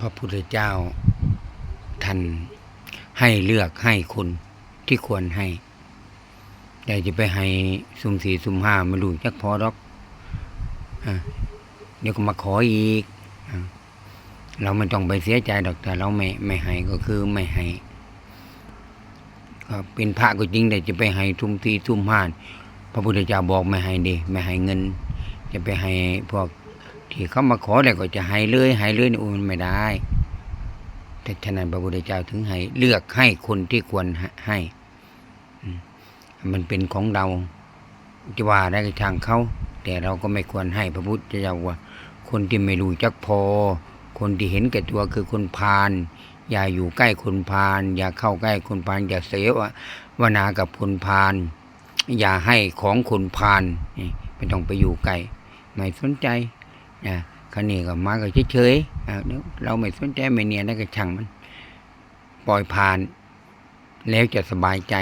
พระพุทธเจ้าท่านให้เลือกให้คนที่ควรให้ แต่จะไปให้สุ่มสี่สุ่มห้าไม่รู้จักพอดอกอเดี๋ยวก็มาขออีกอเราไม่ต้องไปเสียใจดอกแต่เราไม่ไม่ให้ก็คือไม่ให้ก็เป็นพระก็จริงแต่จะไปให้ทุ่มสี่ทุ่มห้าพระพุทธเจ้าบอกไม่ให้ดีไม่ให้เงิน จะไปให้พวก ที่เขามาขอแล้วก็จะให้เลยให้เลยนี่โอ้มันไม่ได้ แต่ฉะนั้นพระพุทธเจ้าถึงให้เลือกให้คนที่ควรให้มันเป็นของเราจะว่าได้ก็ช่างเขาแต่เราก็ไม่ควรให้พระพุทธเจ้าว่า คนที่ไม่รู้จักพอ คนที่เห็นแก่ตัวคือคนพาลอย่าอยู่ใกล้คนพาลอย่าเข้าใกล้คนพาลอย่าเสวะวนากับคนพาลอย่าให้ของคนพาลนี่ไม่ต้องไปอยู่ใกล้ไม่สนใจ นะคันนี้ก็มาก็เฉยๆเดี๋ยเราไม่สนใจไม่เนียนแล้วก็ช่างมัน ปล่อยผ่าน แล้วจะสบายใจ